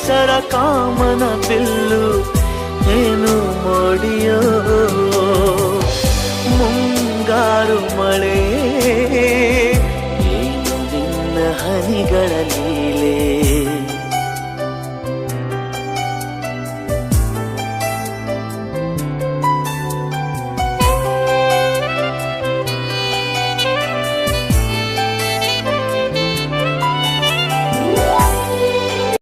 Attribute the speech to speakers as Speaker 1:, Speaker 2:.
Speaker 1: ಹರಿದು ಹೆಸರ ಕಾಮನ ಬಿಲ್ಲು ಏನು ಮೋಡಿಯೋ ಮುಂಗಾರು ಮಳೆ ಏನು ನಿನ್ನ ಹನಿಗಳಲ್ಲಿ